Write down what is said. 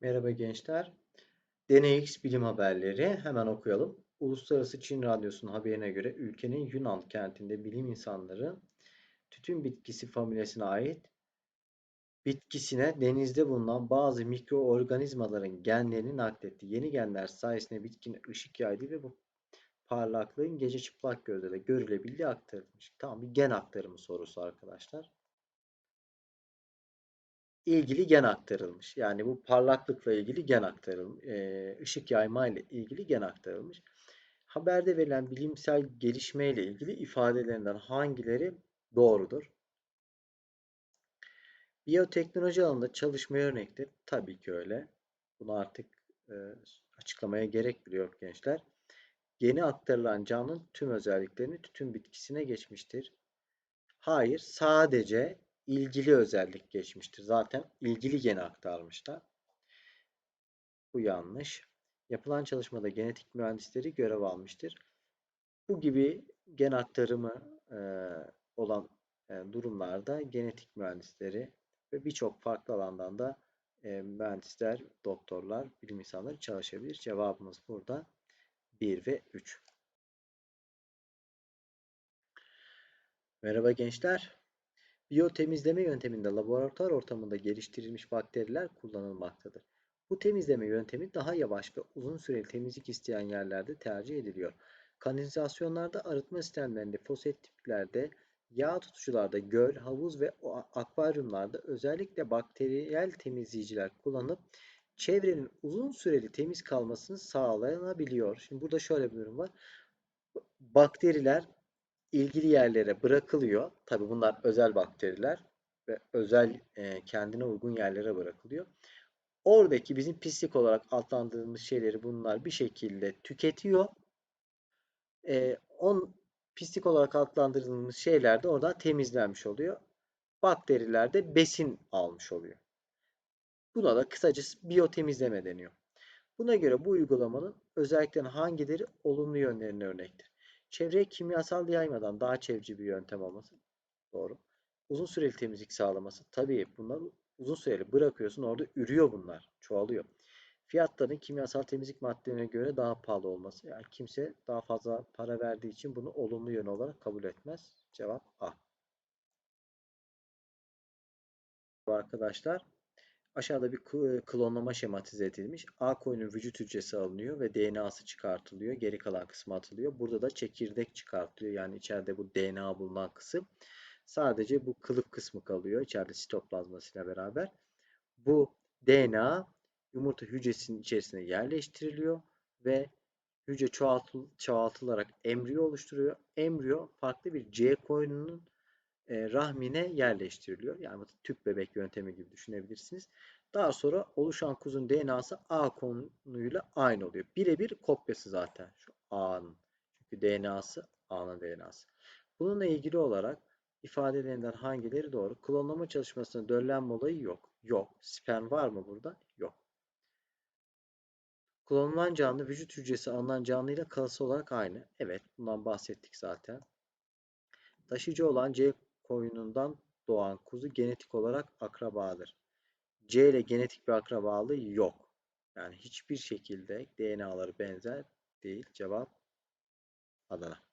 Merhaba gençler. DNX bilim haberleri hemen okuyalım. Uluslararası Çin Radyosu'nun haberine göre ülkenin Yunan kentinde bilim insanları tütün bitkisi familyasına ait bitkisine denizde bulunan bazı mikroorganizmaların genlerini nakletti. Yeni genler sayesinde bitkinin ışık yaydı ve bu parlaklığın gece çıplak gözle görülebildiği aktarılmış. Tamam bir gen aktarımı sorusu arkadaşlar ilgili gen aktarılmış. Yani bu parlaklıkla ilgili gen aktarılmış. E, ışık yayma ile ilgili gen aktarılmış. Haberde verilen bilimsel gelişme ile ilgili ifadelerinden hangileri doğrudur? Biyoteknoloji alanında çalışma örnekleri tabii ki öyle. Bunu artık e, açıklamaya gerek bile yok gençler. Yeni aktarılan canlının tüm özelliklerini tütün bitkisine geçmiştir. Hayır, sadece ilgili özellik geçmiştir. Zaten ilgili gene aktarmışlar. Bu yanlış. Yapılan çalışmada genetik mühendisleri görev almıştır. Bu gibi gen aktarımı e, olan e, durumlarda genetik mühendisleri ve birçok farklı alandan da e, mühendisler, doktorlar, bilim insanları çalışabilir. Cevabımız burada 1 ve 3. Merhaba gençler. Biyotemizleme yönteminde laboratuvar ortamında geliştirilmiş bakteriler kullanılmaktadır. Bu temizleme yöntemi daha yavaş ve uzun süreli temizlik isteyen yerlerde tercih ediliyor. Kanalizasyonlarda, arıtma sistemlerinde, fosetiplerde, yağ tutucularda, göl, havuz ve akvaryumlarda özellikle bakteriyel temizleyiciler kullanıp çevrenin uzun süreli temiz kalmasını sağlanabiliyor. Şimdi burada şöyle bir durum var. Bakteriler ilgili yerlere bırakılıyor. Tabi bunlar özel bakteriler ve özel e, kendine uygun yerlere bırakılıyor. Oradaki bizim pislik olarak adlandırdığımız şeyleri bunlar bir şekilde tüketiyor. E, on pislik olarak adlandırdığımız şeyler de oradan temizlenmiş oluyor. Bakteriler de besin almış oluyor. Buna da kısacası biyotemizleme deniyor. Buna göre bu uygulamanın özelliklerinin hangileri olumlu yönlerine örnektir? Çevreye kimyasal yaymadan daha çevreci bir yöntem olması. Doğru. Uzun süreli temizlik sağlaması. Tabii bunlar uzun süreli bırakıyorsun orada ürüyor bunlar. Çoğalıyor. Fiyatların kimyasal temizlik maddelerine göre daha pahalı olması. Yani kimse daha fazla para verdiği için bunu olumlu yön olarak kabul etmez. Cevap A. Arkadaşlar Aşağıda bir klonlama şematize edilmiş. A koyunun vücut hücresi alınıyor ve DNA'sı çıkartılıyor. Geri kalan kısmı atılıyor. Burada da çekirdek çıkartılıyor. Yani içeride bu DNA bulunan kısım. Sadece bu kılıf kısmı kalıyor. İçeride sitoplazmasıyla beraber. Bu DNA yumurta hücresinin içerisine yerleştiriliyor ve hücre çoğaltıl çoğaltılarak embriyo oluşturuyor. Embriyo farklı bir C koyununun rahmine yerleştiriliyor. Yani tüp bebek yöntemi gibi düşünebilirsiniz. Daha sonra oluşan kuzun DNA'sı A konuyla aynı oluyor. Birebir kopyası zaten şu A'nın. Çünkü DNA'sı A'nın DNA'sı. Bununla ilgili olarak ifadelerinden hangileri doğru? Klonlama çalışmasında döllenme olayı yok. Yok. Sperm var mı burada? Yok. Klonlanan canlı vücut hücresi alınan canlıyla kalısı olarak aynı. Evet, bundan bahsettik zaten. Taşıyıcı olan C koyunundan doğan kuzu genetik olarak akrabadır. C ile genetik bir akrabalığı yok. Yani hiçbir şekilde DNA'ları benzer değil. Cevap Adana.